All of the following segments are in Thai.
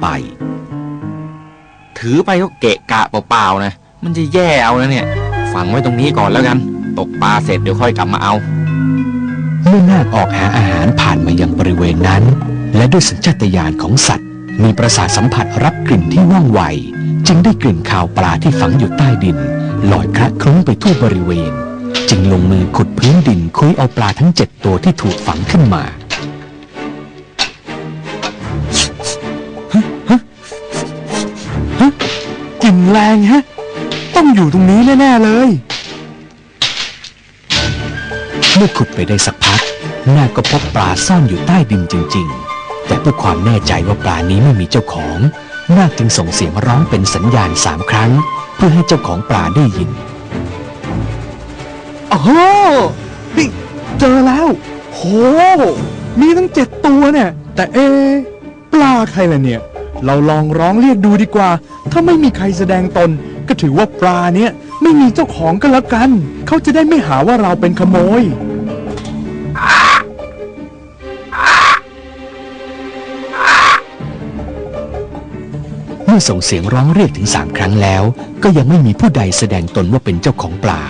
ไป ถือไปก็เกะกะเปล่าๆนะ มันจะแย่เอานะเนี่ย ฝังไว้ตรงนี้ก่อนแล้วกัน ตกปลาเสร็จเดี๋ยวค่อยกลับมาเอา เมื่อนาคออกหาอาหารผ่านมายังบริเวณนั้น และด้วยสัญชาตญาณของสัตว์ มีประสาทสัมผัสรับกลิ่นที่ว่องไว จึงได้กลิ่นข่าวปลาที่ฝังอยู่ใต้ดินลอยคละคลุ้งไปทั่วบริเวณ จึงลงมือขุดพื้นดินคุยเอาปลาทั้งเจ็ดตัวที่ถูกฝังขึ้นมา แรงฮะ ต้องอยู่ตรงนี้แน่ ๆ เลย เมื่อขุดไปได้สักพักนาคก็พบปลาซ่อนอยู่ใต้ดินจริง ๆ แต่เพื่อความแน่ใจว่าปลานี้ไม่มีเจ้าของนาคจึงส่งเสียงร้องเป็นสัญญาณสามครั้ง เพื่อให้เจ้าของปลาได้ยินโอ้โหนี่เจอแล้ว โห มีทั้งเจ็ดตัวเนี่ย แต่เอะปลาใครล่ะเนี่ย เราลองร้องเรียกดูดีกว่า ถ้าไม่มีใครแสดงตน ก็ถือว่าปลาเนี่ยไม่มีเจ้าของก็แล้วกัน เขาจะได้ไม่หาว่าเราเป็นขโมย เมื่อส่งเสียงร้องเรียกถึงสามครั้งแล้ว ก็ยังไม่มีผู้ใดแสดงตนว่าเป็นเจ้าของปลา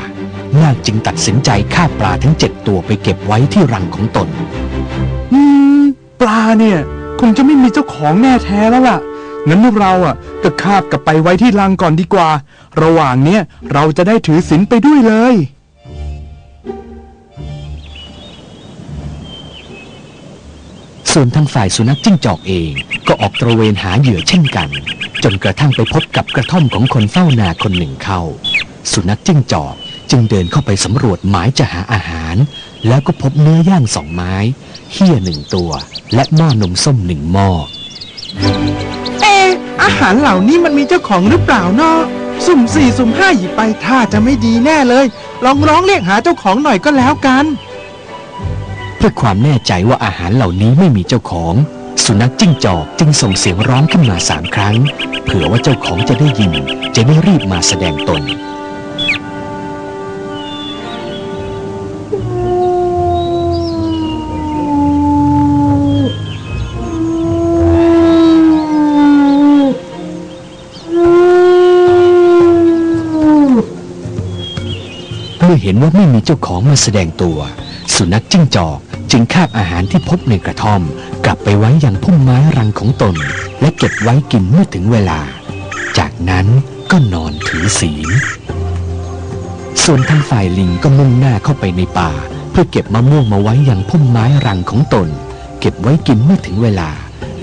นาคจึงตัดสินใจฆ่าปลาทั้งเจ็ดตัวไปเก็บไว้ที่รังของตน อืม ปลาเนี่ยค งจะไม่มีเจ้าของแน่แท้แล้วล่ะ งั้นเราอะก็คาบกลับไปไว้ที่รังก่อนดีกว่า ระหว่างเนี้ยเราจะได้ถือศีลไปด้วยเลย ส่วนทางฝ่ายสุนัขจิ้งจอกเองก็ออกตระเวนหาเหยื่อเช่นกัน จนกระทั่งไปพบกับกระท่อมของคนเฝ้านาคนหนึ่งเข้า สุนัขจิ้งจอก จึงเดินเข้าไปสำรวจหมายจะหาอาหาร แล้วก็พบเนื้อย่างสองไม้เหี้ยหนึ่งตัว และหม้อนมส้มหนึ่งหม้อเอะอาหารเหล่านี้มันมีเจ้าของหรือเปล่าเนาะสุ่มสี่สุ่มห้าหยิบไปท่าจะไม่ดีแน่เลย ลองร้องเรียกหาเจ้าของหน่อยก็แล้วกัน เพื่อความแน่ใจว่าอาหารเหล่านี้ไม่มีเจ้าของ สุนัขจิ้งจอกจึงส่งเสียงร้องขึ้นมาสามครั้ง เผื่อว่าเจ้าของจะได้ยิน จะได้รีบมาแสดงตน อเห็นว่าไม่มีเจ้าของมาแสดงตัว สุนัขจิ้งจอกจึงคาบอาหารที่พบในกระท่อม กลับไปไว้ยังพุ่มไม้รังของตน และเก็บไว้กินเมื่อถึงเวลา จากนั้นก็นอนถือศีลส่วนทางฝ่ายลิงก็มุ่งหน้าเข้าไปในป่า เพื่อเก็บมะม่วงมาไว้ยังพุ่มไม้รังของตน เก็บไว้กินเมื่อถึงเวลา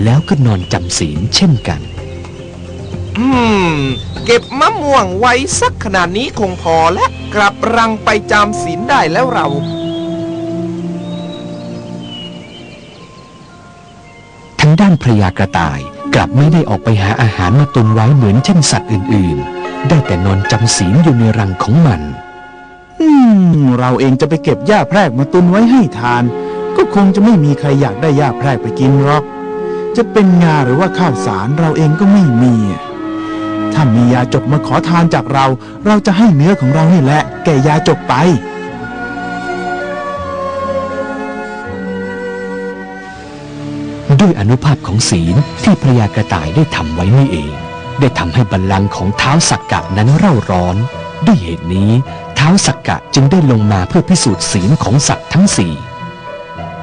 แล้วก็นอนจำศีลเช่นกันอืม เก็บมะม่วงไว้สักขนาดนี้คงพอและ กลับรังไปจำศีลได้แล้วเราทางด้านพระยากระต่ายกลับไม่ได้ออกไปหาอาหารมาตุนไว้เหมือนเช่นสัตว์อื่นๆ ได้แต่นอนจำศีลอยู่ในรังของมัน อืม เราเองจะไปเก็บหญ้าแพรกมาตุนไว้ให้ทาน ก็คงจะไม่มีใครอยากได้หญ้าแพรกไปกินหรอก จะเป็นงาหรือว่าข้าวสารเราเองก็ไม่มี ถ้ามียาจกมาขอทานจากเรา เราจะให้เนื้อของเรานี่แหละ แก่ยาจกไป ด้วยอนุภาพของศีลที่พระยากระต่ายได้ทำไว้นี่เอง ได้ทำให้บัลลังก์ของเท้าวสักกะนั้นเร่าร้อน ด้วยเหตุนี้เท้าวสักกะจึงได้ลงมาเพื่อพิสูจน์ศีลของสัตว์ทั้งสี่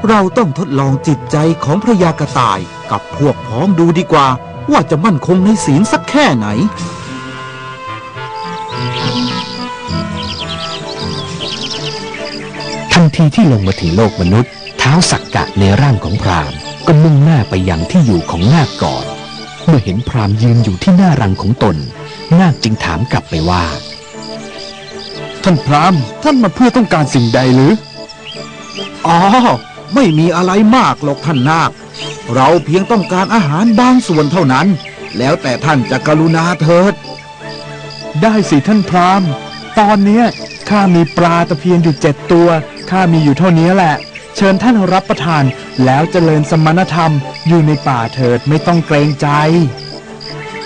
เราต้องทดลองจิตใจของพระยากระต่ายกับพวกพ้องดูดีกว่า ว่าจะมั่นคงในศีลสักแค่ไหน ทันทีที่ลงมาถึงโลกมนุษย์ เท้าวสักกะในร่างของพราหมณ์ก็มุ่งหน้าไปยังที่อยู่ของนาคก่อน เมื่อเห็นพราหมณ์ยืนอยู่ที่หน้ารังของตน นาคจึงถามกลับไปว่า ท่านพราหมณ์ท่านมาเพื่อต้องการสิ่งใดหรือ อ๋อ ไม่มีอะไรมากหรอกท่านนาค เราเพียงต้องการอาหารบางส่วนเท่านั้น แล้วแต่ท่านจะกรุณาเถิด ได้สิท่านพราหมณ์ตอนเนี้ยข้ามีปลาตะเพียนอยู่เจ็ดตัวข้ามีอยู่เท่านี้แหละ เชิญท่านรับประทานแล้วเจริญสมณธรรมอยู่ในป่าเถิดไม่ต้องเกรงใจ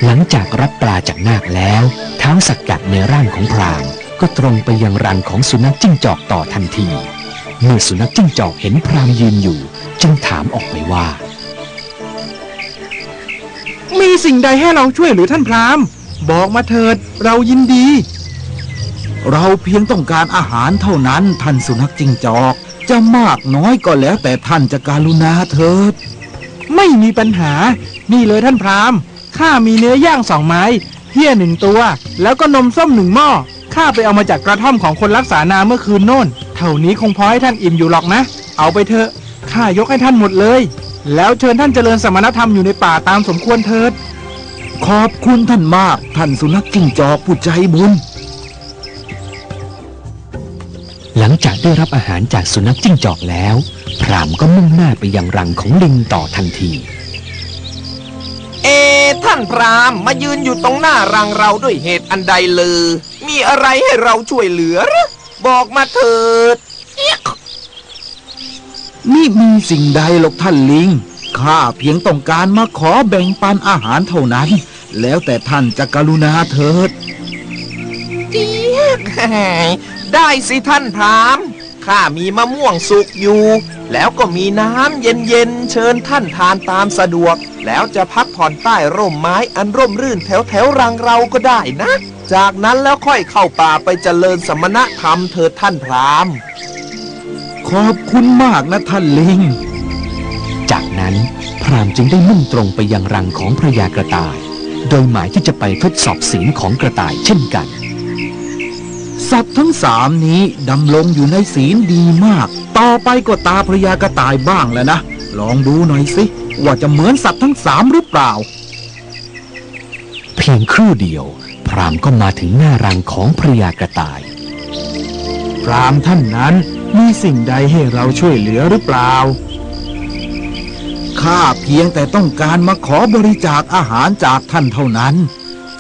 หลังจากรับปลาจากนาคแล้วเท้าวสักกะในร่างของพรามก็ตรงไปยังรังของสุนัขจิ้งจอกต่อทันที เมื่อสุนัขจิ้งจอกเห็นพรามยืนอยู่ จึงถามออกไปว่า มีสิ่งใดให้เราช่วยหรือท่านพราหมณ์ บอกมาเถิดเรายินดี เราเพียงต้องการอาหารเท่านั้นท่านสุนัขจิงจอก จะมากน้อยก็แล้วแต่ท่านจะการุณาเถิด ไม่มีปัญหา นี่เลยท่านพราหมณ์ข้ามีเนื้อย่างสองไม้เฮี้ยหนึ่งตัว แล้วก็นมส้มหนึ่งหม้อข้าไปเอามาจากกระท่อมของคนรักษานาเมื่อคืนโน่น เท่านี้คงพอให้ท่านอิ่มอยู่หรอกนะ เอาไปเถอะ ข้ายกให้ท่านหมดเลย แล้วเชิญท่านเจริญสมณธรรมอยู่ในป่าตามสมควรเถิด ขอบคุณท่านมาก ท่านสุนัขจิงจอกผู้ใจบุญ หลังจากได้รับอาหารจากสุนัขจิ้งจอกแล้ว พรามก็มุ่งหน้าไปยังรังของลิงต่อทันที เอ ท่านพราหมณ์มายืนอยู่ตรงหน้ารังเราด้วยเหตุอันใดเลย มีอะไรให้เราช่วยเหลือหรือบอกมาเถิด นี่มีสิ่งใดหรอกท่านลิง ข้าเพียงต้องการมาขอแบ่งปันอาหารเท่านั้น แล้วแต่ท่านจะกรุณาเถิดเจี๊ยกได้สิท่านพราหมณ์ข้ามีมะม่วงสุกอยู่ แล้วก็มีน้ำเย็นๆ เชิญท่านทานตามสะดวก แล้วจะพักผ่อนใต้ร่มไม้อันร่มรื่นแถวแถวๆรังเราก็ได้นะ จากนั้นแล้วค่อยเข้าป่าไปเจริญสมณธรรมเถิดท่านพราหมณ์ ขอบคุณมากนะท่านลิง จากนั้นพรามจึงได้มุ่งตรงไปยังรังของพระยากระต่าย โดยหมายที่จะไปทดสอบศีลของกระต่ายเช่นกัน สัตว์ทั้งสามนี้ดำรงอยู่ในศีลดีมาก ต่อไปก็ตาพระยากระต่ายบ้างแล้วนะ ลองดูหน่อยสิ ว่าจะเหมือนสัตว์ทั้งสามหรือเปล่า เพียงครู่เดียว พรามก็มาถึงหน้ารังของพระยากระต่าย พรามท่านนั้น มีสิ่งใดให้เราช่วยเหลือหรือเปล่า ข้าเพียงแต่ต้องการมาขอบริจาคอาหารจากท่านเท่านั้น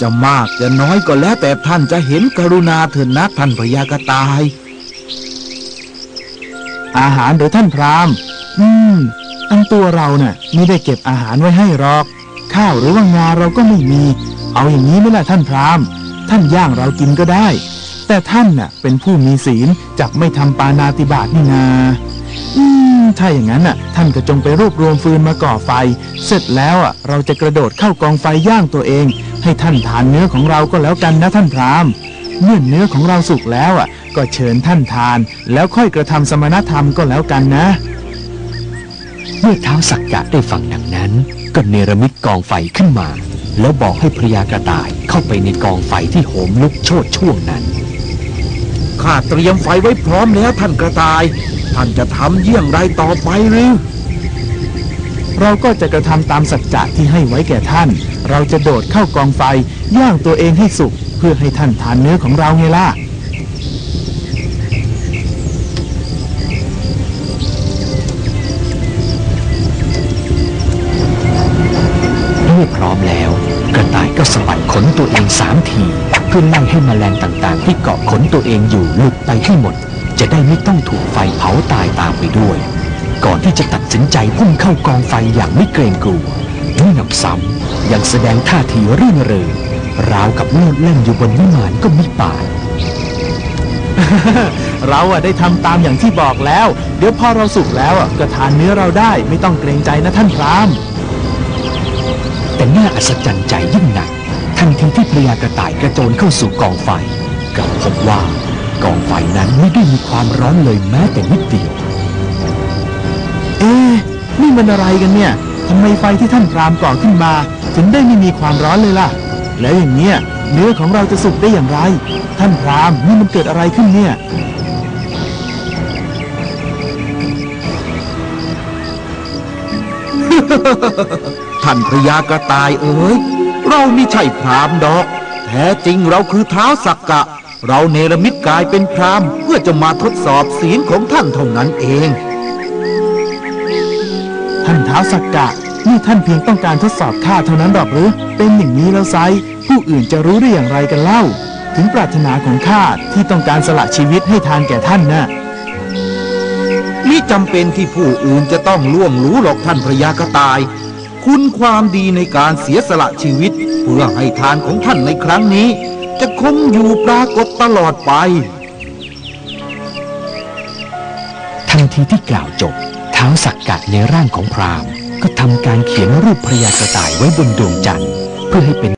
จะมากจะน้อยก็แล้วแต่ท่านจะเห็นกรุณาเถิดนะท่านพยากะตาย อาหารหรือท่านพรามอืม อันตัวเราเน่ะไม่ได้เก็บอาหารไว้ให้หรอก ข้าวหรือว่างาเราก็ไม่มี เอาอย่างนี้ไหมล่ะท่านพรามท่านย่างเรากินก็ได้ แต่ท่านน่ะ เป็นผู้มีศีลจักไม่ทำปานาติบาตนี่นา อืม ถ้าอย่างนั้นน่ะ ท่านก็จงไปรวบรวมฟืนมาก่อไฟ เสร็จแล้วอะ เราจะกระโดดเข้ากองไฟย่างตัวเอง ให้ท่านทานเนื้อของเราก็แล้วกันนะท่านพราหมณ์เมื่อเนื้อของเราสุกแล้วอะ ก็เชิญท่านทาน แล้วค่อยกระทำสมณธรรมก็แล้วกันนะ เมื่อเท้าวสักกะได้ฟังดังนั้นก็เนรมิตกองไฟขึ้นมา แล้วบอกให้พระยากระต่ายเข้าไปในกองไฟที่โหมลุกโชดช่วงนั้น ข้าเตรียมไฟไว้พร้อมแล้วท่านกระต่าย ท่านจะทำเยี่ยงไรต่อไปหรือ เราก็จะกระทำตามสัจจะที่ให้ไว้แก่ท่าน เราจะโดดเข้ากองไฟย่างตัวเองให้สุกเพื่อให้ท่านทานเนื้อของเราไงล่ะ พื่อไล่ให้มแมลงต่างๆ ที่เกาะขนตัวเองอยู่หลุดไปให้หมด จะได้ไม่ต้องถูกไฟเผาตายตามไปด้วย ก่อนที่จะตัดสินใจพุ่งเข้ากองไฟอย่างไม่เกรงกลัวไม่หนำซ้ำยังแสดงท่าทีรื่นเริงราวกับโลดแล่นอยู่บนวิมานก็มิปาเราอะได้ทำตามอย่างที่บอกแล้ว เดี๋ยวพอเราสุกแล้วอะก็ทานเนื้อเราได้ไม่ต้องเกรงใจนะท่านพรามแต่น่าอัศจรรย์ใจยิ่งหนัก ทีที่พระยากระต่ายกระโจนเข้าสู่กองไฟกลับพบว่ากองไฟนั้นไม่ได้มีความร้อนเลยแม้แต่นิดเดียว เอ๊ะนี่มันอะไรกันเนี่ยทำไมไฟที่ท่านพรามก่อขึ้นมา ถึงได้ไม่มีความร้อนเลยล่ะ แล้วอย่างเนี้ยเนื้อของเราจะสุกได้อย่างไร ท่านพรามนี่มันเกิดอะไรขึ้นเนี่ยท่านพระยากระต่ายเอ๋ย เราไม่ใช่พราหมณ์ดอก แท้จริงเราคือเท้าสักกะ เราเนรมิตกายเป็นพราหมณ์เพื่อจะมาทดสอบศีลของท่านเท่านั้นเอง ท่านเท้าวสักกะนี่ท่านเพียงต้องการทดสอบข้าเท่านั้นหรอกหรือ เป็นอย่างนี้แล้วไซร้ผู้อื่นจะรู้ได้อย่างไรกันเล่า ถึงปรารถนาของข้าที่ต้องการสละชีวิตให้ทานแก่ท่านน่ะมิจำเป็นที่ผู้อื่นจะต้องล่วงรู้หรอกท่านพระยากระต่าย คุณความดีในการเสียสละชีวิต เพื่อให้ทานของท่านในครั้งนี้ จะคงอยู่ปรากฏตลอดไปทันทีที่กล่าวจบเท้าสักกะในร่างของพราหมณ์ ก็ทำการเขียนรูปพระยากระต่ายไว้บนดวงจันทร์เพื่อให้เป็น